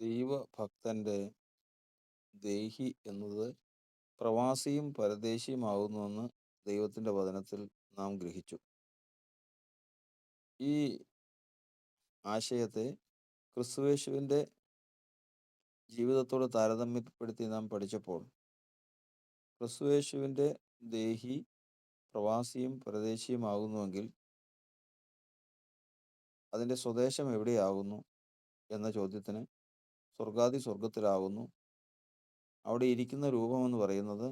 ദൈവഭക്തന്റെ ദേഹി എന്നത് പ്രവാസിയും പരദേശിയുമാകുന്നുവെന്ന് ദൈവത്തിന്റെ വചനത്തിൽ നാം ഗ്രഹിച്ചു. ഈ ആശയത്തെ ക്രിസ്തുവേശുവിന്റെ ജീവിതത്തോട് താരതമ്യപ്പെടുത്തി നാം പഠിച്ചപ്പോൾ ക്രിസ്തുവേശുവിന്റെ ദേഹി പ്രവാസിയും പരദേശിയുമാകുന്നുവെങ്കിൽ അതിന്റെ സ്വദേശം എവിടെയാകുന്നു എന്ന ചോദ്യത്തിന് സ്വർഗാദി സ്വർഗത്തിലാകുന്നു അവിടെ ഇരിക്കുന്ന രൂപം രൂപമെന്ന് പറയുന്നത്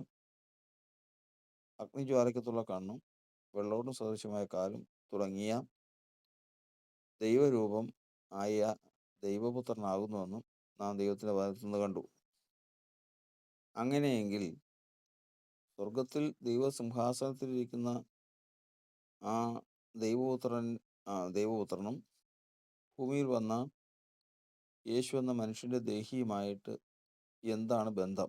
അഗ്നിജ്വാലയ്ക്കത്തുള്ള കണ്ണും വെള്ളോടും സദൃശമായ കാലും തുടങ്ങിയ ദൈവരൂപം ആയ ദൈവപുത്രനാകുന്നുവെന്നും നാം ദൈവത്തിന്റെ വചനത്തിൽ നിന്ന് കണ്ടു. അങ്ങനെയെങ്കിൽ സ്വർഗത്തിൽ ദൈവസിംഹാസനത്തിലിരിക്കുന്ന ആ ദൈവപുത്രൻ ദൈവപുത്രനും ഭൂമിയിൽ വന്ന യേശു എന്ന മനുഷ്യന്റെ ദേഹിയുമായിട്ട് എന്താണ് ബന്ധം?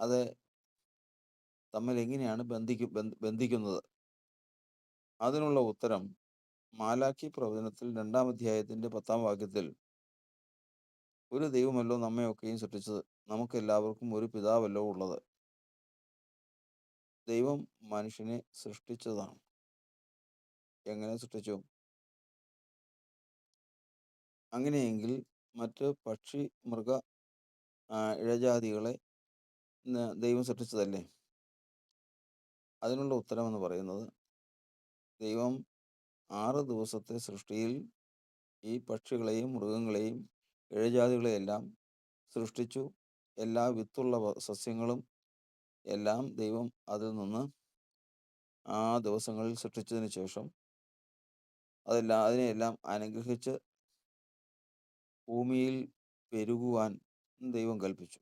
അത് തമ്മിൽ എങ്ങനെയാണ് ബന്ധിക്കു ബന്ധ- ബന്ധിക്കുന്നത്? അതിനുള്ള ഉത്തരം മാലാഖി പ്രവചനത്തിൽ രണ്ടാം അധ്യായത്തിന്റെ പത്താം വാക്യത്തിൽ ഒരു ദൈവമല്ലോ നമ്മയൊക്കെയും സൃഷ്ടിച്ചത്. നമുക്ക് എല്ലാവർക്കും ഒരു പിതാവല്ലോ ഉള്ളത്. ദൈവം മനുഷ്യനെ സൃഷ്ടിച്ചതാണ്. എങ്ങനെ സൃഷ്ടിച്ചു? അങ്ങനെയെങ്കിൽ മറ്റ് പക്ഷി മൃഗ ഇഴജാതികളെ ദൈവം സൃഷ്ടിച്ചതല്ലേ? അതിനുള്ള ഉത്തരമെന്ന് പറയുന്നത് ദൈവം ആറ് ദിവസത്തെ സൃഷ്ടിയിൽ ഈ പക്ഷികളെയും മൃഗങ്ങളെയും ഇഴജാതികളെയെല്ലാം സൃഷ്ടിച്ചു. എല്ലാ വിത്തുള്ള സസ്യങ്ങളും എല്ലാം ദൈവം അതിൽ നിന്ന് ആ ദിവസങ്ങളിൽ സൃഷ്ടിച്ചതിന് ശേഷം അതെല്ലാം അതിനെയെല്ലാം അനുഗ്രഹിച്ച് ഭൂമിയിൽ പെരുകുവാൻ ദൈവം കൽപ്പിച്ചു.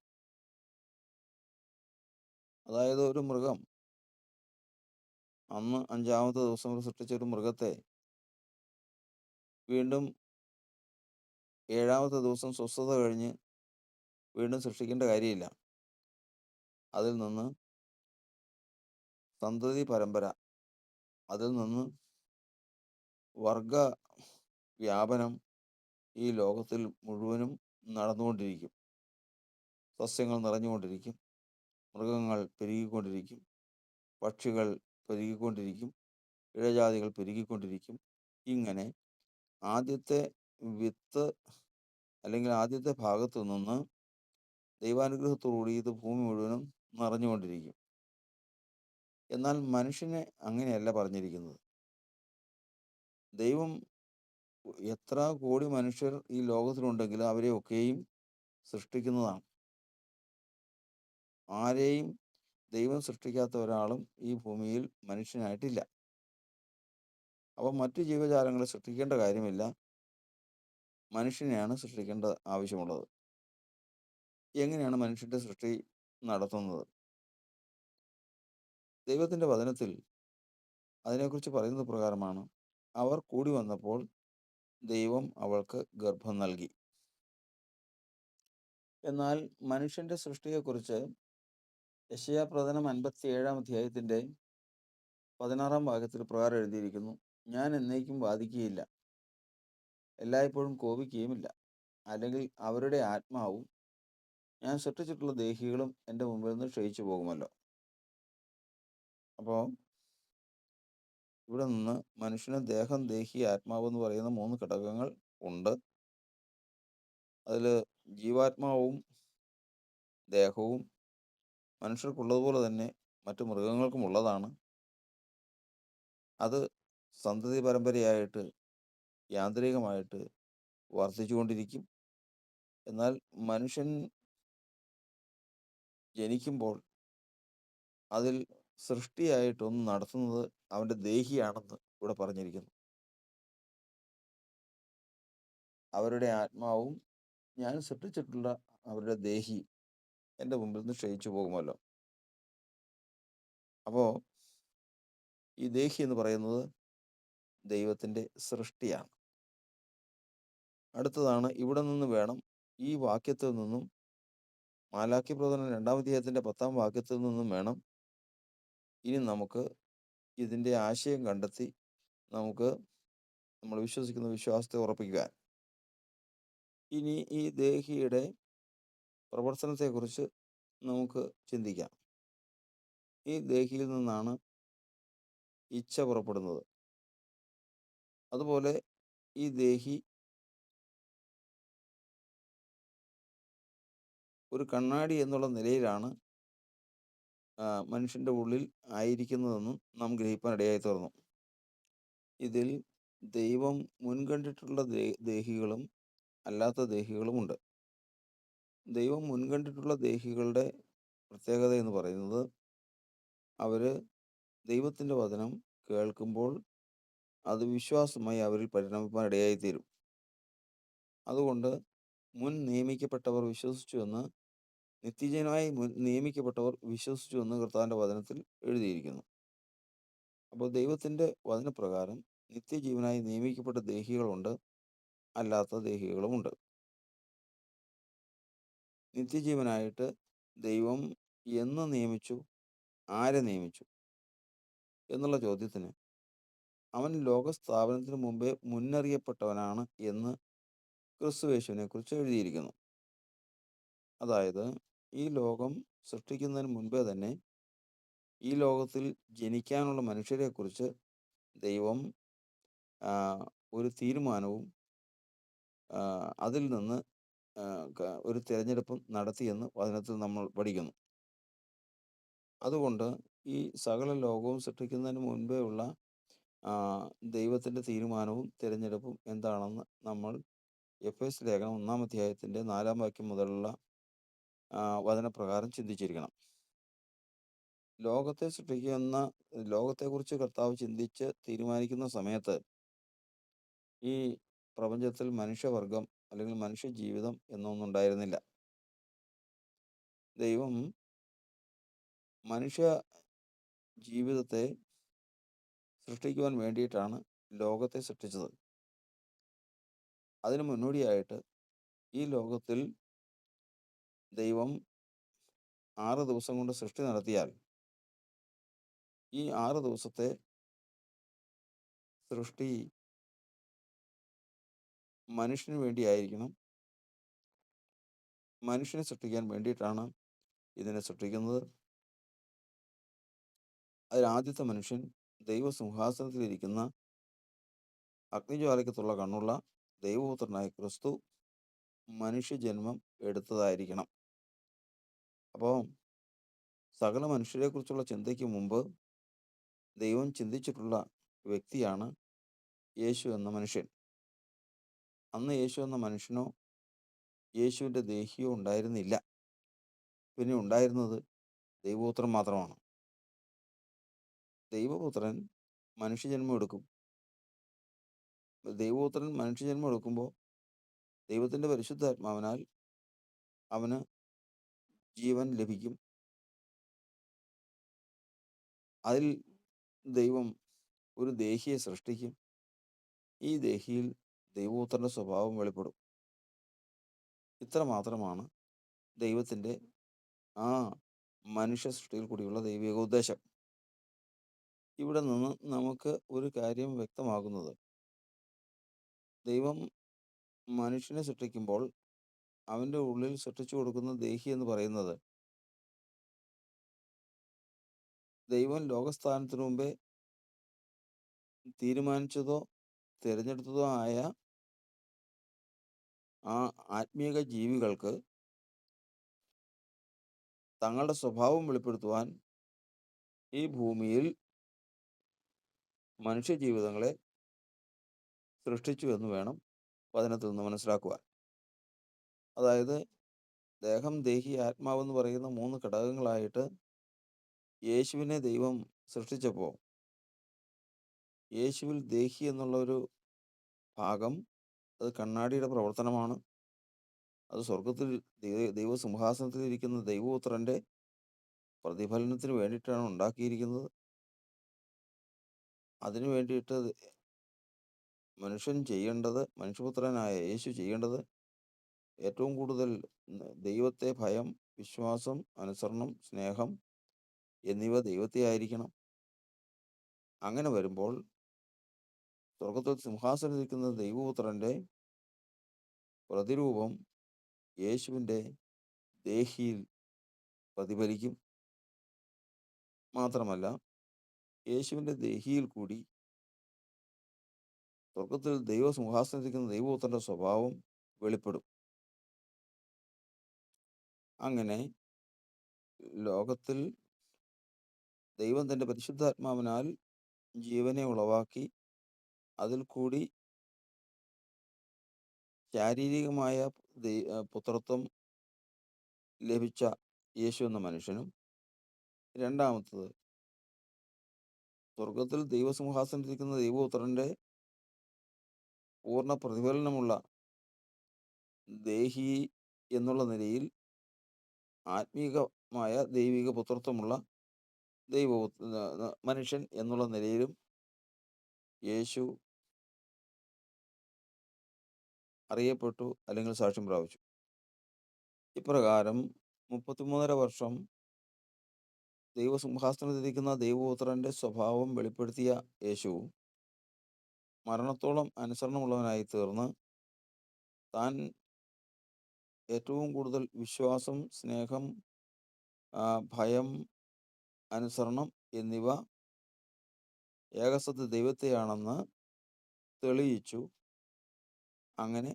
അതായത് ഒരു മൃഗം. അന്ന് അഞ്ചാമത്തെ ദിവസം സൃഷ്ടിച്ച ഒരു മൃഗത്തെ വീണ്ടും ഏഴാമത്തെ ദിവസം സ്വസ്ഥത കഴിഞ്ഞ് വീണ്ടും സൃഷ്ടിക്കേണ്ട കാര്യമില്ല. അതിൽ നിന്ന് സന്തതി പരമ്പര. അതിൽ നിന്ന് വർഗ വ്യാപനം ഈ ലോകത്തിൽ മുഴുവനും നടന്നുകൊണ്ടിരിക്കും. സസ്യങ്ങൾ നിറഞ്ഞുകൊണ്ടിരിക്കും. മൃഗങ്ങൾ പെരുകിക്കൊണ്ടിരിക്കും. പക്ഷികൾ പെരുകിക്കൊണ്ടിരിക്കും. ഇഴജാതികൾ പെരുകിക്കൊണ്ടിരിക്കും. ഇങ്ങനെ ആദ്യത്തെ വിത്ത് അല്ലെങ്കിൽ ആദ്യത്തെ ഭാഗത്തു നിന്ന് ദൈവാനുഗ്രഹത്തോടുകൂടി ഇത് ഭൂമി മുഴുവനും നിറഞ്ഞുകൊണ്ടിരിക്കും. എന്നാൽ മനുഷ്യനെ അങ്ങനെയല്ല പറഞ്ഞിരിക്കുന്നത്. ദൈവം എത്ര കോടി മനുഷ്യർ ഈ ലോകത്തിലുണ്ടെങ്കിലും അവരെ ഒക്കെയും സൃഷ്ടിക്കുന്നതാണ്. ആരെയും ദൈവം സൃഷ്ടിക്കാത്ത ഒരാളും ഈ ഭൂമിയിൽ മനുഷ്യനായിട്ടില്ല. അപ്പം മറ്റു ജീവജാലങ്ങളെ സൃഷ്ടിക്കേണ്ട കാര്യമില്ല. മനുഷ്യനെയാണ് സൃഷ്ടിക്കേണ്ട ആവശ്യമുള്ളത്. എങ്ങനെയാണ് മനുഷ്യന്റെ സൃഷ്ടി നടത്തുന്നത്? ദൈവത്തിന്റെ വചനത്തിൽ അതിനെക്കുറിച്ച് പറയുന്നത് പ്രകാരമാണ് അവർ കൂടി വന്നപ്പോൾ ദൈവം അവൾക്ക് ഗർഭം നൽകി. എന്നാൽ മനുഷ്യന്റെ സൃഷ്ടിയെക്കുറിച്ച് യശയാ പ്രവചനം അൻപത്തി ഏഴാം അധ്യായത്തിന്റെ പതിനാറാം ഭാഗത്തിൽ പ്രകാരം എഴുതിയിരിക്കുന്നു ഞാൻ എന്നേക്കും വാദിക്കുകയില്ല. എല്ലായ്പ്പോഴും കോപിക്കുകയുമില്ല. അല്ലെങ്കിൽ അവരുടെ ആത്മാവും ഞാൻ സൃഷ്ടിച്ചിട്ടുള്ള ദേഹികളും എന്റെ മുമ്പിൽ നിന്ന് ക്ഷയിച്ചു പോകുമല്ലോ അപ്പോൾ ഇവിടെ നിന്ന് മനുഷ്യന് ദേഹം ദേഹി ആത്മാവ് എന്ന് പറയുന്ന മൂന്ന് ഘടകങ്ങൾ ഉണ്ട്. അതിൽ ജീവാത്മാവും ദേഹവും മനുഷ്യർക്കുള്ളതുപോലെ തന്നെ മറ്റു മൃഗങ്ങൾക്കും ഉള്ളതാണ്. അത് സന്തതി പരമ്പരയായിട്ട് യാന്ത്രികമായിട്ട് വർദ്ധിച്ചുകൊണ്ടിരിക്കും. എന്നാൽ മനുഷ്യൻ ജനിക്കുമ്പോൾ അതിൽ സൃഷ്ടിയായിട്ടൊന്ന് നടത്തുന്നത് അവന്റെ ദേഹിയാണെന്ന് ഇവിടെ പറഞ്ഞിരിക്കുന്നു. അവരുടെ ആത്മാവും ഞാൻ സൃഷ്ടിച്ചിട്ടുള്ള അവരുടെ ദേഹി എന്റെ മുമ്പിൽ നിന്ന് ക്ഷയിച്ചു പോകുമല്ലോ. അപ്പോൾ ഈ ദേഹി എന്ന് പറയുന്നത് ദൈവത്തിന്റെ സൃഷ്ടിയാണ്. അടുത്തതാണ് ഇവിടെ നിന്ന് വേണം ഈ വാക്യത്തിൽ നിന്നും പ്രവചനം രണ്ടാം അധ്യായത്തിന്റെ പത്താം വാക്യത്തിൽ നിന്നും വേണം ഇനി നമുക്ക് ഇതിന്റെ ആശയം കണ്ടെത്തി നമുക്ക് നമ്മൾ വിശ്വസിക്കുന്ന വിശ്വാസത്തെ ഉറപ്പിക്കുക ഇനി ഈ ദേഹിയുടെ പ്രവർത്തനത്തെക്കുറിച്ച് നമുക്ക് ചിന്തിക്കാം. ഈ ദേഹിയിൽ നിന്നാണ് ഇച്ഛ പുറപ്പെടുന്നത്. അതുപോലെ ഈ ദേഹി ഒരു കണ്ണാടി എന്നുള്ള നിലയിലാണ് ആ, മനുഷ്യന്റെ ഉള്ളിൽ ആയിരിക്കുന്നതെന്നും നാം ഗ്രഹിപ്പാൻ ഇടയായി തീർന്നു ഇതിൽ ദൈവം മുൻകണ്ടിട്ടുള്ള ദേഹികളും അല്ലാത്ത ദേഹികളുമുണ്ട് ദൈവം മുൻകണ്ടിട്ടുള്ള ദേഹികളുടെ പ്രത്യേകത എന്ന് പറയുന്നത് അവർ ദൈവത്തിന്റെ വചനം കേൾക്കുമ്പോൾ അത് വിശ്വാസമായി അവരിൽ പരിണമിപ്പാൻ ഇടയായി തീരും അതുകൊണ്ട് മുൻ നിയമിക്കപ്പെട്ടവർ വിശ്വസിച്ചു എന്ന് നിത്യജനായി നിയമിക്കപ്പെട്ടവർ വിശ്വസിച്ചു എന്ന് കർത്താവിന്റെ വചനത്തിൽ എഴുതിയിരിക്കുന്നു. അപ്പോൾ ദൈവത്തിന്റെ വചനപ്രകാരം നിത്യജീവനായി നിയമിക്കപ്പെട്ട ദേഹികളുണ്ട് അല്ലാത്ത ദേഹികളുമുണ്ട് നിത്യജീവനായിട്ട് ദൈവം എന്ന് നിയമിച്ചു ആരെ നിയമിച്ചു എന്നുള്ള ചോദ്യത്തിന് അവൻ ലോകസ്ഥാപനത്തിന് മുമ്പേ മുന്നറിയപ്പെട്ടവനാണ് എന്ന് ക്രിസ്തുവേശുവിനെ കുറിച്ച് എഴുതിയിരിക്കുന്നു. അതായത് ഈ ലോകം സൃഷ്ടിക്കുന്നതിന് മുൻപേ തന്നെ ഈ ലോകത്തിൽ ജനിക്കാനുള്ള മനുഷ്യരെ കുറിച്ച് ദൈവം ഒരു തീരുമാനവും അതിൽ നിന്ന് ഒരു തിരഞ്ഞെടുപ്പും നടത്തിയെന്ന് വചനത്തിൽ നമ്മൾ പഠിക്കുന്നു. അതുകൊണ്ട് ഈ സകല ലോകവും സൃഷ്ടിക്കുന്നതിന് മുൻപേ ഉള്ള ദൈവത്തിന്റെ തീരുമാനവും തിരഞ്ഞെടുപ്പും എന്താണെന്ന് നമ്മൾ എഫ് എസ് ലേഖനം ഒന്നാം അധ്യായത്തിന്റെ നാലാം വാക്യം മുതലുള്ള വചനപ്രകാരം ചിന്തിച്ചിരിക്കണം. ലോകത്തെ സൃഷ്ടിക്കുന്ന ലോകത്തെക്കുറിച്ച് കർത്താവ് ചിന്തിച്ച് തീരുമാനിക്കുന്ന സമയത്ത് ഈ പ്രപഞ്ചത്തിൽ മനുഷ്യവർഗം അല്ലെങ്കിൽ മനുഷ്യ ജീവിതം എന്നൊന്നും ഉണ്ടായിരുന്നില്ല ദൈവം മനുഷ്യ ജീവിതത്തെ സൃഷ്ടിക്കുവാൻ വേണ്ടിയിട്ടാണ് ലോകത്തെ സൃഷ്ടിച്ചത്. അതിനു മുന്നോടിയായിട്ട് ഈ ലോകത്തിൽ ദൈവം ആറ് ദിവസം കൊണ്ട് സൃഷ്ടി നടത്തിയാൽ ഈ ആറ് ദിവസത്തെ സൃഷ്ടി മനുഷ്യന് വേണ്ടിയായിരിക്കണം മനുഷ്യനെ സൃഷ്ടിക്കാൻ വേണ്ടിയിട്ടാണ് ഇതിനെ സൃഷ്ടിക്കുന്നത്. അതിലാദ്യത്തെ മനുഷ്യൻ ദൈവസിംഹാസനത്തിലിരിക്കുന്ന അഗ്നിജ്വാലയ്ക്കത്തുള്ള കണ്ണുള്ള ദൈവപുത്രനായ ക്രിസ്തു മനുഷ്യജന്മം എടുത്തതായിരിക്കണം. അപ്പോൾ സകല മനുഷ്യരെക്കുറിച്ചുള്ള ചിന്തയ്ക്ക് മുമ്പ് ദൈവം ചിന്തിച്ചിട്ടുള്ള വ്യക്തിയാണ് യേശു എന്ന മനുഷ്യൻ. അന്ന് യേശു എന്ന മനുഷ്യനോ യേശുവിന്റെ ദേഹിയോ ഉണ്ടായിരുന്നില്ല. പിന്നെ ഉണ്ടായിരുന്നത് ദൈവപുത്രൻ മാത്രമാണ്. ദൈവപുത്രൻ മനുഷ്യജന്മം എടുക്കും. ദൈവപുത്രൻ മനുഷ്യജന്മം എടുക്കുമ്പോൾ ദൈവത്തിന്റെ പരിശുദ്ധാത്മാവിനാൽ അവന് ജീവൻ ലഭിക്കും. അതിൽ ദൈവം ഒരു ദേഹിയെ സൃഷ്ടിക്കും. ഈ ദേഹിയിൽ ദൈവപുത്രന്റെ സ്വഭാവം വെളിപ്പെടും. ഇത്ര മാത്രമാണ് ദൈവത്തിന്റെ ആ മനുഷ്യ സൃഷ്ടിയിൽ കൂടിയുള്ള ദൈവിക ഉദ്ദേശം. ഇവിടെ നിന്ന് നമുക്ക് ഒരു കാര്യം വ്യക്തമാകുന്നത്. ദൈവം മനുഷ്യനെ സൃഷ്ടിക്കുമ്പോൾ അവന്റെ ഉള്ളിൽ സൃഷ്ടിച്ചു കൊടുക്കുന്ന ദേഹി എന്ന് പറയുന്നത് ദൈവം ലോകസ്ഥാനത്തിനു മുമ്പേ തീരുമാനിച്ചതോ തിരഞ്ഞെടുത്തതോ ആയ ആ ആത്മീയ ജീവികൾക്ക് തങ്ങളുടെ സ്വഭാവം വെളിപ്പെടുത്തുവാൻ ഈ ഭൂമിയിൽ മനുഷ്യജീവിതങ്ങളെ സൃഷ്ടിച്ചു എന്ന് വേണം വചനത്തിൽ നിന്ന് മനസ്സിലാക്കുവാൻ. അതായത് ദേഹം ദേഹി ആത്മാവെന്ന് പറയുന്ന മൂന്ന് ഘടകങ്ങളായിട്ട് യേശുവിനെ ദൈവം സൃഷ്ടിച്ചപ്പോൾ യേശുവിൽ ദേഹി എന്നുള്ള ഒരു ഭാഗം അത് കണ്ണാടിയുടെ പ്രവർത്തനമാണ്. അത് സ്വർഗത്തിൽ ദൈവ- ദൈവസിംഹാസനത്തിൽ ഇരിക്കുന്ന ദൈവപുത്രന്റെ പ്രതിഫലനത്തിന് വേണ്ടിയിട്ടാണ് ഉണ്ടാക്കിയിരിക്കുന്നത്. അതിനു വേണ്ടിയിട്ട് മനുഷ്യൻ ചെയ്യേണ്ടത് മനുഷ്യപുത്രനായ യേശു ചെയ്യേണ്ടത് ഏറ്റവും കൂടുതൽ ദൈവത്തെ ഭയം വിശ്വാസം അനുസരണം സ്നേഹം എന്നിവ ദൈവത്തെ ആയിരിക്കണം. അങ്ങനെ വരുമ്പോൾ സ്വർഗത്തിൽ സിംഹാസനം ദൈവപുത്രന്റെ പ്രതിരൂപം യേശുവിന്റെ ദേഹിയിൽ പ്രതിഫലിക്കും. മാത്രമല്ല യേശുവിന്റെ ദേഹിയിൽ കൂടി സ്വർഗത്തിൽ ദൈവസിംഹാസനത്തിരിക്കുന്ന ദൈവപുത്രന്റെ സ്വഭാവം വെളിപ്പെടും. അങ്ങനെ ലോകത്തിൽ ദൈവം തന്റെ പരിശുദ്ധാത്മാവിനാൽ ജീവനെ ഉളവാക്കി അതിൽ കൂടി ശാരീരികമായ പുത്രത്വം ലഭിച്ച യേശു എന്ന മനുഷ്യനും. രണ്ടാമത്തത് സ്വർഗത്തിൽ ദൈവസിംഹാസനത്തിരിക്കുന്ന ദൈവപുത്രന്റെ പൂർണ പ്രതിഫലനമുള്ള ദേഹി എന്നുള്ള നിലയിൽ ആത്മീകമായ ദൈവിക പുത്രത്വമുള്ള ദൈവ മനുഷ്യൻ എന്നുള്ള നിലയിലും യേശു അറിയപ്പെട്ടു അല്ലെങ്കിൽ സാക്ഷ്യം പ്രാപിച്ചു. ഇപ്രകാരം മുപ്പത്തിമൂന്നര വർഷം ദൈവസിംഹാസനത്തിരിക്കുന്ന ദൈവപുത്രന്റെ സ്വഭാവം വെളിപ്പെടുത്തിയ യേശു മരണത്തോളം അനുസരണമുള്ളവനായി തീർന്ന് താൻ ഏറ്റവും കൂടുതൽ വിശ്വാസം സ്നേഹം ഭയം അനുസരണം എന്നിവ ഏകസത്യ ദൈവത്തെയാണെന്ന് തെളിയിച്ചു. അങ്ങനെ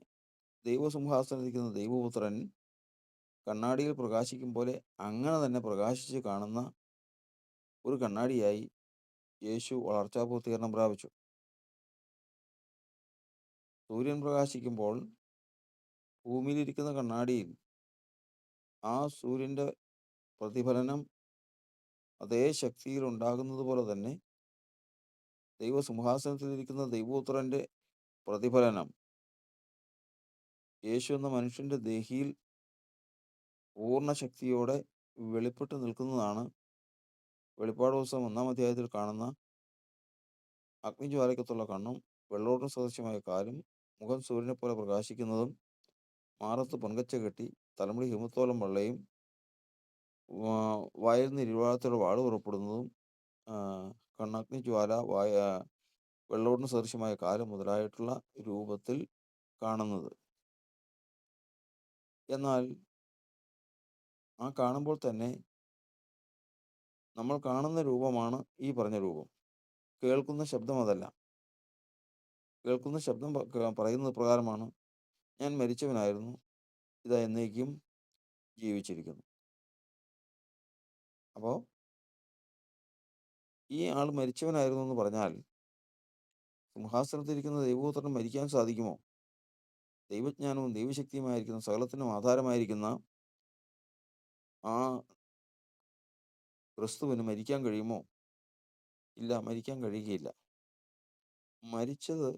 ദൈവസിംഹാസനത്തിരിക്കുന്ന ദൈവപുത്രൻ കണ്ണാടിയിൽ പ്രകാശിക്കും പോലെ അങ്ങനെ തന്നെ പ്രകാശിച്ച് കാണുന്ന ഒരു കണ്ണാടിയായി യേശു വളർച്ചാ പൂർത്തീകരണം പ്രാപിച്ചു. സൂര്യൻ പ്രകാശിക്കുമ്പോൾ ഭൂമിയിലിരിക്കുന്ന കണ്ണാടിയിൽ ആ സൂര്യന്റെ പ്രതിഫലനം അതേ ശക്തിയിൽ ഉണ്ടാകുന്നത് പോലെ തന്നെ ദൈവസിംഹാസനത്തിലിരിക്കുന്ന ദൈവപുത്രന്റെ പ്രതിഫലനം. യേശു എന്ന മനുഷ്യന്റെ ദേഹിയിൽ പൂർണ ശക്തിയോടെ വെളിപ്പെട്ട് നിൽക്കുന്നതാണ് വെളിപ്പാട് ദിവസം ഒന്നാം അധ്യായത്തിൽ കാണുന്ന അഗ്നിജ്വാലയ്ക്കത്തുള്ള കണ്ണും വെള്ളോട്ടം സദൃശ്യമായ കാലും മുഖം സൂര്യനെ പോലെ പ്രകാശിക്കുന്നതും മാറത്ത് പൊൻകച്ച കെട്ടി തലമുടി ഹിമത്തോളം വെള്ളയും വാ- വായിൽ നിന്ന് ഇരുവാഴത്തോടെ വാട് പുറപ്പെടുന്നതും കണ്ണഗ്നി ജ്വാല വായ വെള്ളോടിന് സദൃശ്യമായ കാലം മുതലായിട്ടുള്ള രൂപത്തിൽ കാണുന്നത്. എന്നാൽ ആ കാണുമ്പോൾ തന്നെ നമ്മൾ കാണുന്ന രൂപമാണ് ഈ പറഞ്ഞ രൂപം. കേൾക്കുന്ന ശബ്ദം അതല്ല. കേൾക്കുന്ന ശബ്ദം പറയുന്നത് പ്രകാരമാണ് ഞാൻ മരിച്ചവനായിരുന്നു. ഇതാ എന്നേക്കും ജീവിച്ചിരിക്കുന്നു. അപ്പോൾ ഈ ആൾ മരിച്ചവനായിരുന്നു എന്ന് പറഞ്ഞാൽ സിംഹാസനത്തിരിക്കുന്ന ദൈവപുത്രന് മരിക്കാൻ സാധിക്കുമോ? ദൈവജ്ഞാനവും ദൈവശക്തിയുമായിരിക്കുന്ന സകലത്തിനും ആധാരമായിരിക്കുന്ന ആ ക്രിസ്തുവിന് മരിക്കാൻ കഴിയുമോ? ഇല്ല മരിക്കാൻ കഴിയുകയില്ല. മരിച്ചത്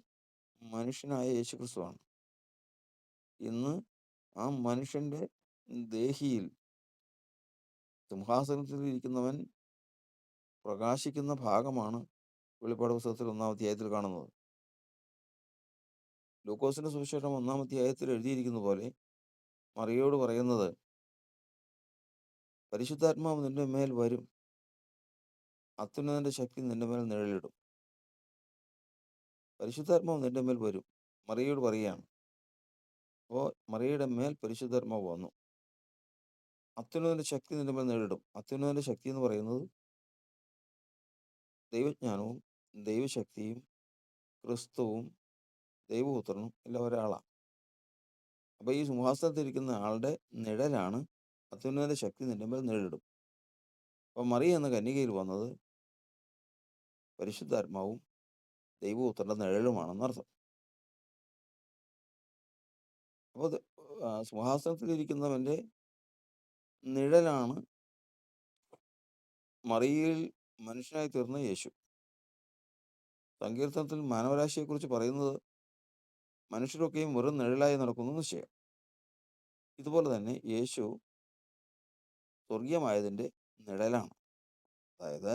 മനുഷ്യനായ യേശുക്രിസ്തുവാണ്. ഇന്ന് ആ മനുഷ്യന്റെ ദേഹിയിൽ സിംഹാസനത്തിൽ ഇരിക്കുന്നവൻ പ്രകാശിക്കുന്ന ഭാഗമാണ് വെളിപ്പാട് പുസ്തകത്തിൽ ഒന്നാം അധ്യായത്തിൽ കാണുന്നത്. ലൂക്കോസിന്റെ സുവിശേഷം ഒന്നാം അധ്യായത്തിൽ എഴുതിയിരിക്കുന്ന പോലെ മറിയോട് പറയുന്നത് പരിശുദ്ധാത്മാവ് നിന്റെ മേൽ വരും അത്യുന്നതന്റെ ശക്തി നിന്റെ മേൽ നിഴലിടും. പരിശുദ്ധാത്മാവ് നിന്റെ മേൽ വരും മറിയോട് പറയുകയാണ്. അപ്പോൾ മറിയയുടെ മേൽ പരിശുദ്ധാത്മാവ് വന്നു. അത്യുന്നതിന്റെ ശക്തി നിന്റെ മേൽ നേരിടും. അത്യുന്നതിന്റെ ശക്തി എന്ന് പറയുന്നത് ദൈവജ്ഞാനവും ദൈവശക്തിയും ക്രിസ്തുവും ദൈവപുത്രനും എല്ലാം ഒരാളാണ്. അപ്പൊ ഈ സിംഹാസനത്തിരിക്കുന്ന ആളുടെ നിഴലാണ് അത്യുന്നത ശക്തി നിന്റെ മേൽ നേരിടും. അപ്പൊ മറിയ എന്ന കന്യകയിൽ വന്നത് പരിശുദ്ധാത്മാവും ദൈവപുത്രന്റെ നിഴലുമാണെന്നർത്ഥം. അപ്പോൾ സിംഹാസനത്തിൽ ഇരിക്കുന്നവന്റെ നിഴലാണ് മറിയിൽ മനുഷ്യനായി തീർന്ന യേശു. സങ്കീർത്തനത്തിൽ മാനവരാശിയെക്കുറിച്ച് പറയുന്നത് മനുഷ്യരൊക്കെയും വെറും നിഴലായി നടക്കുന്നു നിശ്ചയം. ഇതുപോലെ തന്നെ യേശു സ്വർഗീയമായതിന്റെ നിഴലാണ്. അതായത്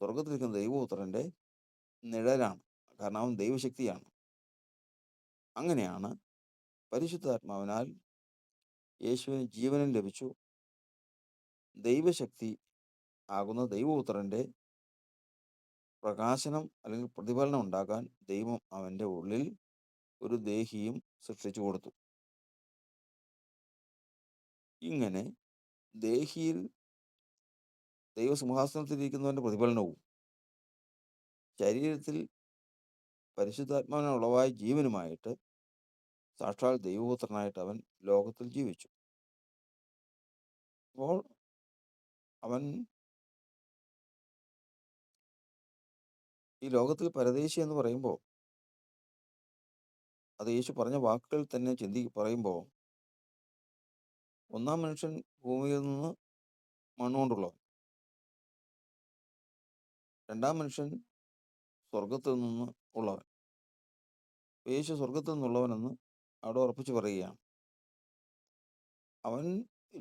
സ്വർഗത്തിലിരിക്കുന്ന ദൈവപുത്രന്റെ നിഴലാണ്. കാരണം അവൻ ദൈവശക്തിയാണ്. അങ്ങനെയാണ് പരിശുദ്ധാത്മാവിനാൽ യേശുവിന് ജീവനും ലഭിച്ചു. ദൈവശക്തി ആകുന്ന ദൈവപുത്രന്റെ പ്രകാശനം അല്ലെങ്കിൽ പ്രതിഫലനം ഉണ്ടാക്കാൻ ദൈവം അവന്റെ ഉള്ളിൽ ഒരു ദേഹിയും സൃഷ്ടിച്ചു കൊടുത്തു. ഇങ്ങനെ ദേഹിയിൽ ദൈവസിംഹാസനത്തിലിരിക്കുന്നവന്റെ പ്രതിഫലനവും ശരീരത്തിൽ പരിശുദ്ധാത്മാവിനെ ഉളവായ ജീവനുമായിട്ട് സാക്ഷാൽ ദൈവപുത്രനായിട്ട് അവൻ ലോകത്തിൽ ജീവിച്ചു. അപ്പോൾ അവൻ ഈ ലോകത്തിൽ പരദേശി എന്ന് പറയുമ്പോൾ അത് യേശു പറഞ്ഞ വാക്കുകൾ തന്നെ ചിന്തി പറയുമ്പോൾ ഒന്നാം മനുഷ്യൻ ഭൂമിയിൽ നിന്ന് മണ്ണുകൊണ്ടുള്ളവൻ രണ്ടാം മനുഷ്യൻ സ്വർഗത്തിൽ നിന്ന് ഉള്ളവൻ. യേശു സ്വർഗത്തിൽ നിന്നുള്ളവനെന്ന് അവിടെ ഉറപ്പിച്ചു പറയുകയാണ്. അവൻ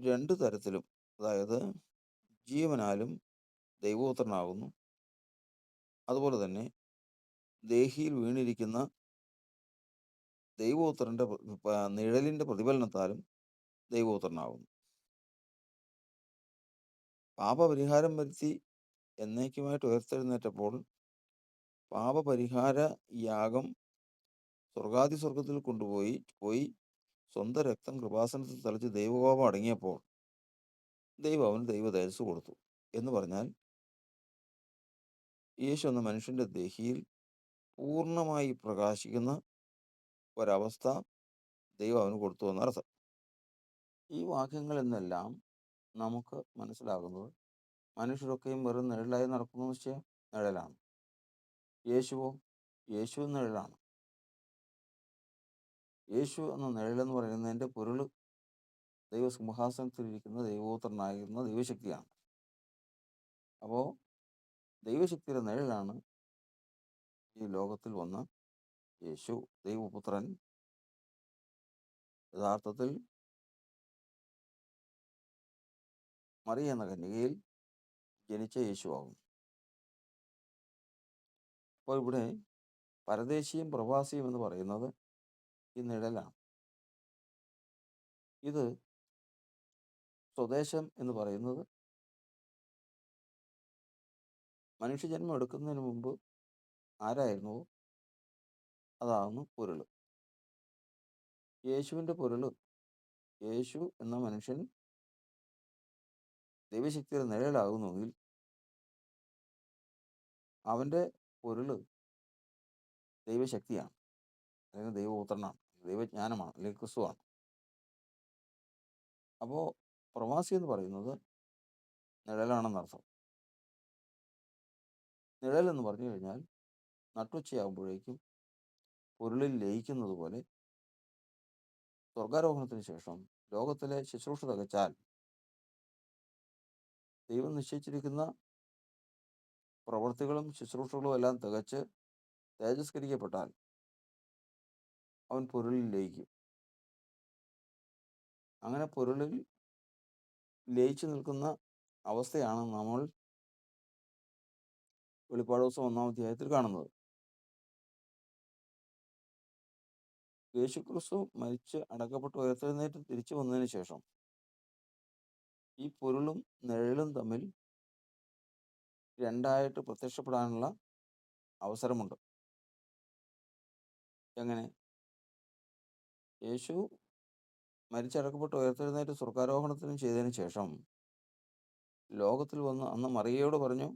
രണ്ട് തരത്തിലും അതായത് ജീവനാലും ദൈവോത്രനാകുന്നു അതുപോലെ തന്നെ ദേഹിയിൽ വീണിരിക്കുന്ന ദൈവോത്രന്റെ നിഴലിന്റെ പ്രതിഫലനത്താലും ദൈവോത്രനാകുന്നു പാപപരിഹാരം വരുത്തി എന്നേക്കുമായിട്ട് ഉയർത്തെഴുന്നേറ്റപ്പോൾ പാപപരിഹാര യാഗം സ്വർഗാദി സ്വർഗത്തിൽ കൊണ്ടുപോയി പോയി സ്വന്തം രക്തം കൃപാസനത്തിൽ തളിച്ച് ദൈവകോപം അടങ്ങിയപ്പോൾ ദൈവം അവന് ദൈവ തേജസ് കൊടുത്തു എന്ന് പറഞ്ഞാൽ യേശു എന്ന മനുഷ്യന്റെ ദേഹിയിൽ പൂർണമായി പ്രകാശിക്കുന്ന ഒരവസ്ഥ ദൈവം അവന് കൊടുത്തു എന്നർത്ഥം ഈ വാക്യങ്ങളെന്നെല്ലാം നമുക്ക് മനസ്സിലാകുന്നത് മനുഷ്യരൊക്കെയും വെറും നിഴലായി നടക്കുന്ന നിശ്ചയം നിഴലാണ്. യേശുവോ? യേശു എന്ന നിഴലാണ്. യേശു എന്ന നിഴലെന്ന് പറയുന്നതിന്റെ പൊരുൾ ദൈവസിംഹാസനത്തിലിരിക്കുന്ന ദൈവോത്രനായിരുന്ന ദൈവശക്തിയാണ്. അപ്പോൾ ദൈവശക്തിയുടെ നിഴലാണ് ഈ ലോകത്തിൽ വന്ന യേശു ദൈവപുത്രൻ യഥാർത്ഥത്തിൽ മറിയ എന്ന കന്യകയിൽ ജനിച്ച യേശുവാകും അപ്പോൾ ഇവിടെ പരദേശിയും പ്രവാസിയും എന്ന് പറയുന്നത് ഈ നിഴലാണ്. ഇത് സ്വദേശം എന്ന് പറയുന്നത് മനുഷ്യജന്മം എടുക്കുന്നതിന് മുമ്പ് ആരായിരുന്നു? അതാകുന്നു പൊരുൾ. യേശുവിന്റെ പൊരുൾ യേശു എന്ന മനുഷ്യൻ ദൈവശക്തിയുടെ നിഴലാകുന്നുവെങ്കിൽ അവന്റെ പൊരുൾ ദൈവശക്തിയാണ്. അല്ലെങ്കിൽ ദൈവപുത്രനാണ് ദൈവജ്ഞാനമാണ് അല്ലെങ്കിൽ ക്രിസ്തുവാണ്. അപ്പോൾ പ്രവാസി എന്ന് പറയുന്നത് നിഴലാണെന്നർത്ഥം നിഴൽ എന്ന് പറഞ്ഞു കഴിഞ്ഞാൽ നട്ടുച്ചയാകുമ്പോഴേക്കും പൊരുളിൽ ലയിക്കുന്നത് പോലെ സ്വർഗാരോഹണത്തിന് ശേഷം ലോകത്തിലെ ശുശ്രൂഷ തികച്ചാൽ ദൈവം നിശ്ചയിച്ചിരിക്കുന്ന പ്രവൃത്തികളും ശുശ്രൂഷകളും എല്ലാം തികച്ച് തേജസ്കരിക്കപ്പെട്ടാൽ അവൻ പൊരുളിൽ ലയിക്കും അങ്ങനെ പൊരുളിൽ ലയിച്ചു നിൽക്കുന്ന അവസ്ഥയാണ് നമ്മൾ വെളിപ്പാട് ദിവസം ഒന്നാം അധ്യായത്തിൽ കാണുന്നത്. യേശുക്രിസ്തു മരിച്ച് അടക്കപ്പെട്ട് ഉയർത്തെഴുന്നേറ്റ് തിരിച്ചു വന്നതിന് ശേഷം ഈ പൊരുളും നിഴലും തമ്മിൽ രണ്ടായിട്ട് പ്രത്യക്ഷപ്പെടാനുള്ള അവസരമുണ്ട്. എങ്ങനെ? യേശു മരിച്ചടക്കപ്പെട്ട് ഉയർത്തെഴുന്നേറ്റ് സ്വർഗാരോഹണത്തിനും ചെയ്തതിന് ശേഷം ലോകത്തിൽ വന്ന് അന്ന് മറിയയോട് പറഞ്ഞു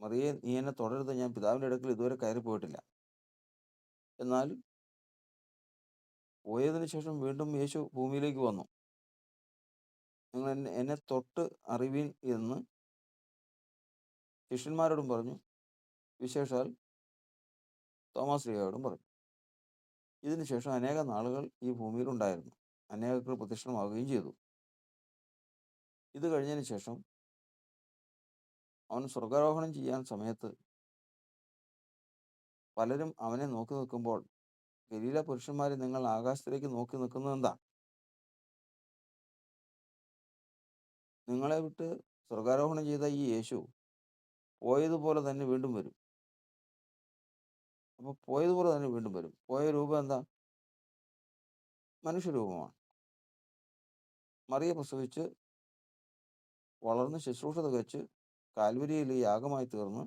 മറിയെ നീ എന്നെ തുടരുത്. ഞാൻ പിതാവിന്റെ അടുക്കൽ ഇതുവരെ കയറി പോയിട്ടില്ല. എന്നാൽ പോയതിനു ശേഷം വീണ്ടും യേശു ഭൂമിയിലേക്ക് വന്നു. നിങ്ങൾ എന്നെ തൊട്ട് അറിവീൻ എന്ന് ശിഷ്യന്മാരോടും പറഞ്ഞു. വിശേഷാൽ തോമസ് ലീഗയോടും പറഞ്ഞു. ഇതിനുശേഷം അനേക നാളുകൾ ഈ ഭൂമിയിൽ ഉണ്ടായിരുന്നു. അനേകർക്ക് പ്രത്യക്ഷമാവുകയും ചെയ്തു. ഇത് കഴിഞ്ഞതിന് ശേഷം അവൻ സ്വർഗാരോഹണം ചെയ്യാൻ സമയത്ത് പലരും അവനെ നോക്കി നിൽക്കുമ്പോൾ ഗലീല പുരുഷന്മാരെ നിങ്ങൾ ആകാശത്തിലേക്ക് നോക്കി നിൽക്കുന്നത് എന്താ? നിങ്ങളെ വിട്ട് സ്വർഗാരോഹണം ചെയ്ത ഈ യേശു പോയതുപോലെ തന്നെ വീണ്ടും വരും. അപ്പോൾ പോയതുപോലെ തന്നെ വീണ്ടും വരും. പോയ രൂപം എന്താ? മനുഷ്യരൂപമാണ്. മറിയ പ്രസവിച്ച് വളർന്ന് ശുശ്രൂഷ തികച്ച് കാൽവരിയിൽ യാഗമായി തീർന്ന്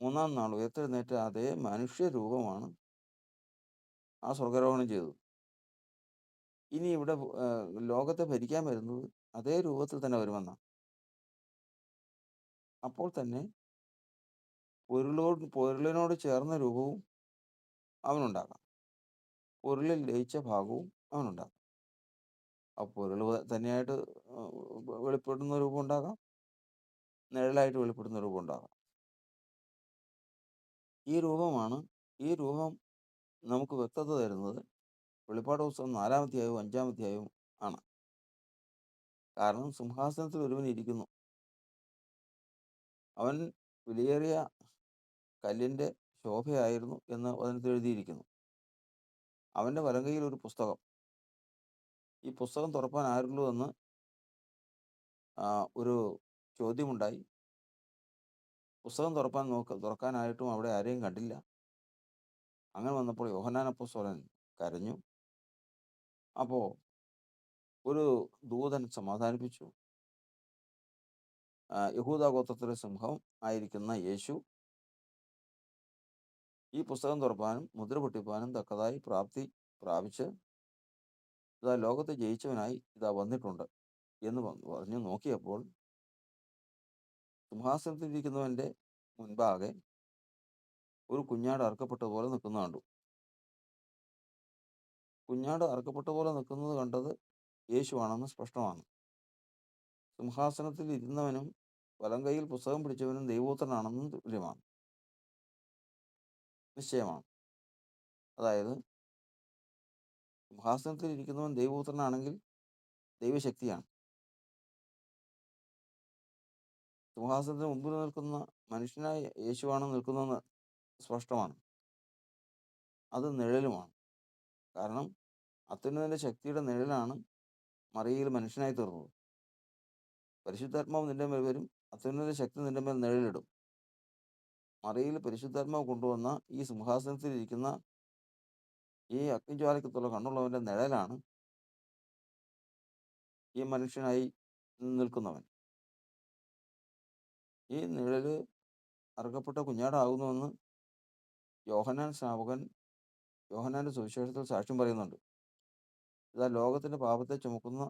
മൂന്നാം നാൾ ഉയർത്തെഴുന്നേറ്റ അതേ മനുഷ്യരൂപമാണ് ആ സ്വർഗാരോഹണം ചെയ്തത്. ഇനി ഇവിടെ ലോകത്തെ ഭരിക്കാൻ വരുന്നത് അതേ രൂപത്തിൽ തന്നെ വരുമെന്ന അപ്പോൾ തന്നെ പൊരുളോട് പൊരുളിനോട് ചേർന്ന രൂപവും അവനുണ്ടാകാം. പൊരുളിൽ ലയിച്ച ഭാഗവും അവനുണ്ടാകാം. ആ പൊരുൾ തന്നെയായിട്ട് വെളിപ്പെടുന്ന രൂപം ഉണ്ടാകാം. നിഴലായിട്ട് വെളിപ്പെടുന്ന രൂപം ഉണ്ടാകാം. ഈ രൂപമാണ് ഈ രൂപം നമുക്ക് വ്യക്തത തരുന്നത് വെളിപ്പാട് പുസ്തകം നാലാമധ്യായവും അഞ്ചാമധ്യായവും ആണ്. കാരണം സിംഹാസനത്തിൽ ഒരുവൻ ഇരിക്കുന്നു. അവൻ വിലയേറിയ കല്ലിന്റെ ശോഭയായിരുന്നു എന്ന് അതിനകത്ത് എഴുതിയിരിക്കുന്നു അവന്റെ വലങ്കയിൽ ഒരു പുസ്തകം. ഈ പുസ്തകം തുറപ്പാൻ ആരുള്ളൂ എന്ന് ഒരു ചോദ്യമുണ്ടായി. പുസ്തകം തുറപ്പാൻ നോക്ക തുറക്കാനായിട്ടും അവിടെ ആരെയും കണ്ടില്ല. അങ്ങനെ വന്നപ്പോൾ യോഹന്നാൻ അപ്പോസ്തലൻ കരഞ്ഞു. അപ്പോൾ ഒരു ദൂതൻ സമാധാനിപ്പിച്ചു. യഹൂദ ഗോത്രത്തിലെ സിംഹം ആയിരിക്കുന്ന യേശു ഈ പുസ്തകം തുറപ്പാനും മുദ്ര പൊട്ടിപ്പാനും തക്കതായി പ്രാപ്തി പ്രാപിച്ച് ഇതാ ലോകത്തെ ജയിച്ചവനായി ഇതാ വന്നിട്ടുണ്ട് എന്ന് പറഞ്ഞു നോക്കിയപ്പോൾ സിംഹാസനത്തിലിരിക്കുന്നവന്റെ മുൻപാകെ ഒരു കുഞ്ഞാട് അറക്കപ്പെട്ട പോലെ നിൽക്കുന്ന കണ്ടു. കുഞ്ഞാട് അറക്കപ്പെട്ട പോലെ നിൽക്കുന്നത് കണ്ടത് യേശുവാണെന്ന് സ്പഷ്ടമാണ്. സിംഹാസനത്തിൽ ഇരുന്നവനും വലം കൈയിൽ പുസ്തകം പിടിച്ചവനും ദൈവോത്തരനാണെന്നും തുല്യമാണ്. നിശ്ചയമാണ്. അതായത് സിംഹാസനത്തിൽ ഇരിക്കുന്നവൻ ദൈവപുത്രനാണെങ്കിൽ ദൈവശക്തിയാണ്. സിംഹാസനത്തിന് മുമ്പിൽ നിൽക്കുന്ന മനുഷ്യനായ യേശുവാണ് നിൽക്കുന്നതെന്ന് സ്പഷ്ടമാണ്. അത് നിഴലുമാണ്. കാരണം അത്യുന്നതിന്റെ ശക്തിയുടെ നിഴലാണ് മറിയയിൽ മനുഷ്യനായി തീർന്നത്. പരിശുദ്ധാത്മാവ് നിന്റെ മേൽ വരും അത്യുന്നതിന്റെ ശക്തി നിന്റെ മേൽ നിഴലിടും. മറിയിൽ പരിശുദ്ധാത്മാവ് കൊണ്ടുവന്ന ഈ സിംഹാസനത്തിൽ ഇരിക്കുന്ന ഈ അഗ്നിജ്വാലയ്ക്കത്തുള്ള കണ്ണുള്ളവന്റെ നിഴലാണ് ഈ മനുഷ്യനായി നിൽക്കുന്നവൻ. ഈ നിഴൽ അറുക്കപ്പെട്ട കുഞ്ഞാടാകുന്നുവെന്ന് യോഹനാൻ സ്നാപകൻ യോഹനാന്റെ സുവിശേഷത്തിൽ സാക്ഷ്യം പറയുന്നുണ്ട്. ഇതാ ലോകത്തിന്റെ പാപത്തെ ചുമക്കുന്ന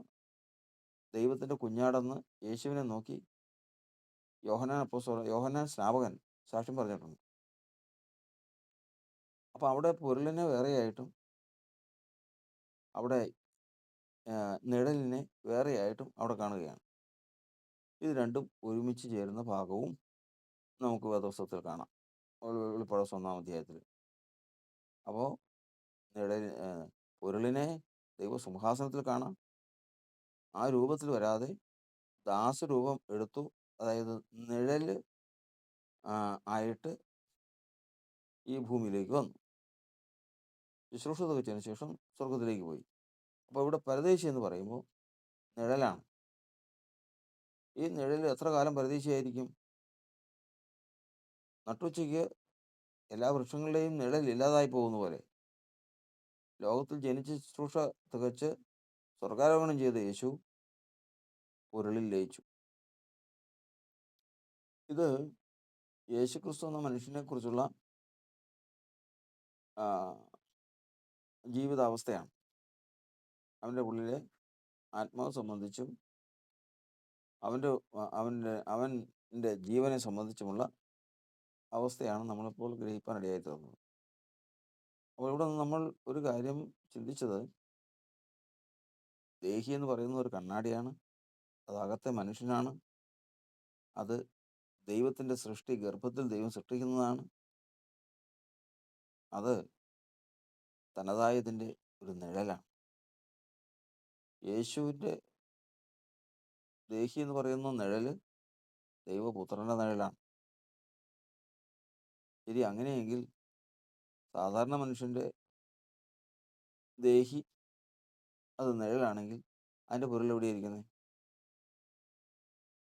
ദൈവത്തിന്റെ കുഞ്ഞാടെന്ന് യേശുവിനെ നോക്കി യോഹന്നാൻ അപ്പോസോ യോഹനാൻ സ്നാപകൻ സാക്ഷ്യം പറഞ്ഞിട്ടുണ്ട്. അപ്പോൾ അവിടെ പൊരുളിനെ വേറെയായിട്ടും അവിടെ നിഴലിനെ വേറെയായിട്ടും അവിടെ കാണുകയാണ്. ഇത് രണ്ടും ഒരുമിച്ച് ചേരുന്ന ഭാഗവും നമുക്ക് വേദോത്സവത്തിൽ കാണാം. വെളി- വെളിപ്പാട് ഒന്നാം അധ്യായത്തിൽ അപ്പോൾ നിഴൽ പൊരുളിനെ ദൈവസിംഹാസനത്തിൽ കാണാം. ആ രൂപത്തിൽ വരാതെ ദാസരൂപം എടുത്തു അതായത് നിഴൽ ആയിട്ട് ഈ ഭൂമിയിലേക്ക് വന്നു. ശുശ്രൂഷ തികച്ചതിന് ശേഷം സ്വർഗത്തിലേക്ക് പോയി. അപ്പോൾ ഇവിടെ പരദേശി എന്ന് പറയുമ്പോൾ നിഴലാണ്. ഈ നിഴൽ എത്ര കാലം പരദേശിയായിരിക്കും? നട്ടുച്ചയ്ക്ക് എല്ലാ വൃക്ഷങ്ങളുടെയും നിഴൽ ഇല്ലാതായി പോകുന്ന പോലെ. ലോകത്തിൽ ജനിച്ച് ശുശ്രൂഷ തികച്ച് സ്വർഗാരോഹണം ചെയ്ത യേശു ഉരുളിൽ ലയിച്ചു. ഇത് യേശുക്രിസ്തു എന്ന മനുഷ്യനെക്കുറിച്ചുള്ള ജീവിതാവസ്ഥയാണ്. അവന്റെ ഉള്ളിലെ ആത്മാവ് സംബന്ധിച്ചും അവന്റെ അവന്റെ അവന്റെ ജീവനെ സംബന്ധിച്ചുമുള്ള അവസ്ഥയാണ് നമ്മളിപ്പോൾ ഗ്രഹിക്കാൻ ഇടയായി തീർന്നത് അപ്പോൾ ഇവിടെ നമ്മൾ ഒരു കാര്യം ചിന്തിച്ചത് ദേഹി എന്ന് പറയുന്ന ഒരു കണ്ണാടിയാണ്. അത് അകത്തെ മനുഷ്യനാണ്. അത് ദൈവത്തിന്റെ സൃഷ്ടി ഗർഭത്തിൽ ദൈവം സൃഷ്ടിക്കുന്നതാണ്. അത് തനതായതിന്റെ ഒരു നിഴലാണ്. യേശുവിന്റെ ദേഹി എന്ന് പറയുന്ന നിഴൽ ദൈവപുത്രന്റെ നിഴലാണ്. ശരി അങ്ങനെയെങ്കിൽ സാധാരണ മനുഷ്യന്റെ ദേഹി അത് നിഴലാണെങ്കിൽ അതിന്റെ പൊരുൾ എവിടെയായിരിക്കുന്നത്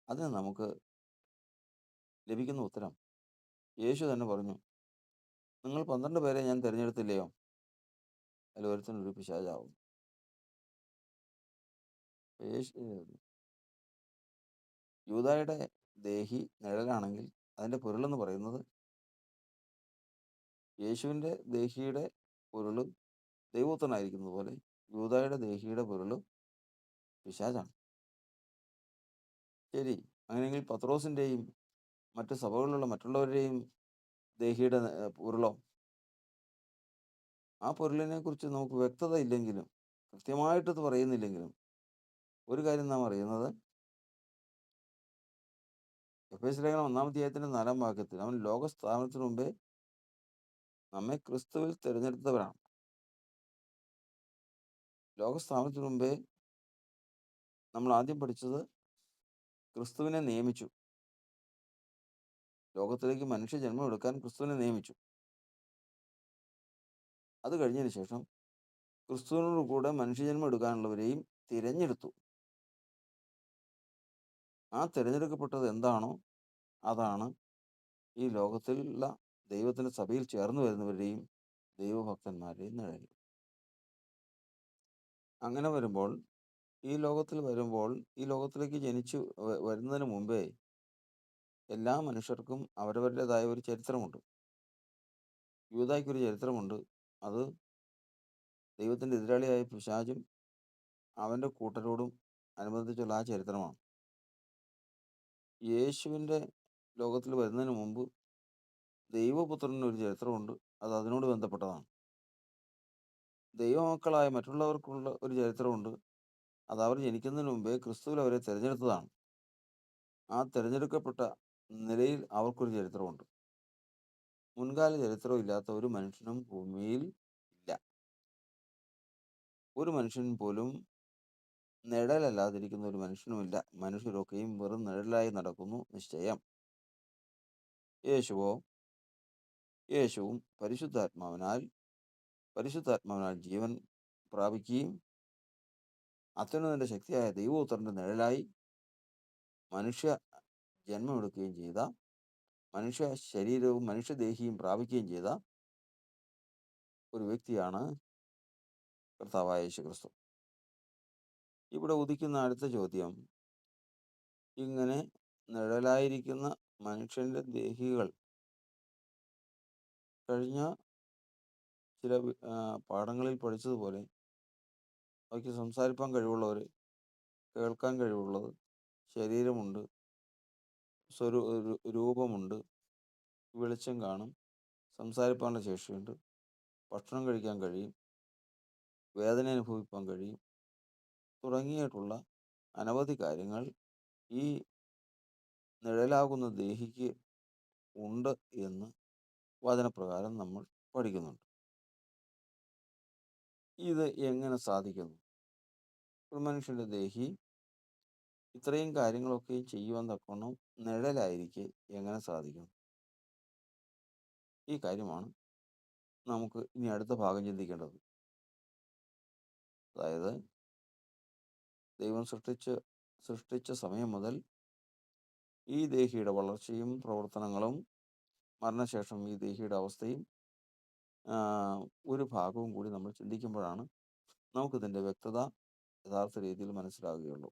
അതിന് നമുക്ക് ലഭിക്കുന്ന ഉത്തരം യേശു തന്നെ പറഞ്ഞു. നിങ്ങൾ പന്ത്രണ്ട് പേരെ ഞാൻ തിരഞ്ഞെടുത്തില്ലയോ അതിൽ ഒരുത്തനൊരു പിശാചാവും. യൂതായുടെ ദേഹി നിഴലാണെങ്കിൽ അതിന്റെ പൊരുളെന്ന് പറയുന്നത് യേശുവിന്റെ ദേഹിയുടെ പൊരുൾ ദൈവപുത്രനായിരിക്കുന്നത് പോലെ യൂദായുടെ ദേഹിയുടെ പൊരുൾ പിശാചാണ്. ശരി അങ്ങനെയെങ്കിൽ പത്രോസിന്റെയും മറ്റ് സഭകളിലുള്ള മറ്റുള്ളവരുടെയും ദേഹിയുടെ പൊരുളോ? ആ പൊരുളിനെ കുറിച്ച് നമുക്ക് വ്യക്തത ഇല്ലെങ്കിലും കൃത്യമായിട്ട് പറയുന്നില്ലെങ്കിലും ഒരു കാര്യം നാം അറിയുന്നത് എഫ് എസ് ലേഖനം ഒന്നാം അധ്യായത്തിന്റെ നാലാം വാക്യത്തിൽ അവൻ ലോക സ്ഥാപനത്തിന് മുമ്പേ നമ്മെ ക്രിസ്തുവിൽ തിരഞ്ഞെടുത്തവരാണ് ലോക സ്ഥാപനത്തിന് മുമ്പേ നമ്മൾ ആദ്യം പഠിച്ചത് ക്രിസ്തുവിനെ നിയമിച്ചു. ലോകത്തിലേക്ക് മനുഷ്യ ജന്മം എടുക്കാൻ ക്രിസ്തുവിനെ നിയമിച്ചു. അത് കഴിഞ്ഞതിന് ശേഷം ക്രിസ്തുവിനോട് കൂടെ മനുഷ്യജന്മം എടുക്കാനുള്ളവരെയും തിരഞ്ഞെടുത്തു. ആ തിരഞ്ഞെടുക്കപ്പെട്ടത് എന്താണോ അതാണ് ഈ ലോകത്തിലുള്ള ദൈവത്തിന്റെ സഭയിൽ ചേർന്ന് വരുന്നവരുടെയും ദൈവഭക്തന്മാരുടെയും നിഴൽ. അങ്ങനെ വരുമ്പോൾ ഈ ലോകത്തിൽ വരുമ്പോൾ ഈ ലോകത്തിലേക്ക് ജനിച്ചു വരുന്നതിന് മുമ്പേ എല്ലാ മനുഷ്യർക്കും അവരവരുടേതായ ഒരു ചരിത്രമുണ്ട്. യൂതായ്ക്കൊരു ചരിത്രമുണ്ട്. അത് ദൈവത്തിന്റെ എതിരാളിയായ പിശാചും അവന്റെ കൂട്ടരോടും അനുബന്ധിച്ചുള്ള ആ ചരിത്രമാണ്. യേശുവിന്റെ ലോകത്തിൽ വരുന്നതിന് മുമ്പ് ദൈവപുത്രന് ഒരു ചരിത്രമുണ്ട്. അത് അതിനോട് ബന്ധപ്പെട്ടതാണ്. ദൈവമക്കളായ മറ്റുള്ളവർക്കുള്ള ഒരു ചരിത്രമുണ്ട്. അത് അവർ ജനിക്കുന്നതിന് മുമ്പേ ക്രിസ്തുവിൽ അവരെ തിരഞ്ഞെടുത്തതാണ്. ആ തിരഞ്ഞെടുക്കപ്പെട്ട നിലയിൽ അവർക്കൊരു ചരിത്രമുണ്ട്. മുൻകാല ചരിത്രം ഇല്ലാത്ത ഒരു മനുഷ്യനും ഭൂമിയിൽ ഇല്ല. ഒരു മനുഷ്യൻ പോലും നിഴലല്ലാതിരിക്കുന്ന ഒരു മനുഷ്യനുമില്ല മനുഷ്യരൊക്കെയും വെറും നിഴലായി നടക്കുന്നു നിശ്ചയം. യേശുവോ യേശുവും പരിശുദ്ധാത്മാവിനാൽ പരിശുദ്ധാത്മാവിനാൽ ജീവൻ പ്രാപിക്കുകയും അത്യുന്നതിന്റെ ശക്തിയായ ദൈവോത്തരന്റെ നിഴലായി മനുഷ്യ ജന്മമെടുക്കുകയും ചെയ്ത മനുഷ്യ ശരീരവും മനുഷ്യദേഹിയും പ്രാപിക്കുകയും ചെയ്ത ഒരു വ്യക്തിയാണ് കർത്താവായ യേശു ക്രിസ്തു ഇവിടെ ഉദിക്കുന്ന അടുത്ത ചോദ്യം ഇങ്ങനെ നിഴലായിരിക്കുന്ന മനുഷ്യന്റെ ദേഹികൾ കഴിഞ്ഞ ചില പാഠങ്ങളിൽ പഠിച്ചതുപോലെ അവയ്ക്ക് സംസാരിപ്പാൻ കഴിവുള്ളവർ കേൾക്കാൻ കഴിവുള്ളത് ശരീരമുണ്ട് സ്വരൂ രൂപമുണ്ട്. വെളിച്ചം കാണും. സംസാരിപ്പാനുള്ള ശേഷിയുണ്ട്. ഭക്ഷണം കഴിക്കാൻ കഴിയും. വേദന അനുഭവിക്കാൻ കഴിയും. തുടങ്ങിയിട്ടുള്ള അനവധി കാര്യങ്ങൾ ഈ നിഴലാകുന്ന ദേഹിക്ക് ഉണ്ട് എന്ന് വചനപ്രകാരം നമ്മൾ പഠിക്കുന്നുണ്ട്. ഇത് എങ്ങനെ സാധിക്കുന്നു? ഒരു മനുഷ്യന്റെ ദേഹി ഇത്രയും കാര്യങ്ങളൊക്കെ ചെയ്യുവാൻ തക്കവണ്ണം നിഴലായിരിക്കെ എങ്ങനെ സാധിക്കും? ഈ കാര്യമാണ് നമുക്ക് ഇനി അടുത്ത ഭാഗം ചിന്തിക്കേണ്ടത്. അതായത് ദൈവം സൃഷ്ടിച്ച് സൃഷ്ടിച്ച സമയം മുതൽ ഈ ദേഹിയുടെ വളർച്ചയും പ്രവർത്തനങ്ങളും മരണശേഷം ഈ ദേഹിയുടെ അവസ്ഥയും ഒരു ഭാഗവും കൂടി നമ്മൾ ചിന്തിക്കുമ്പോഴാണ് നമുക്കിതിന്റെ വ്യക്തത യഥാർത്ഥ രീതിയിൽ മനസ്സിലാകുകയുള്ളൂ.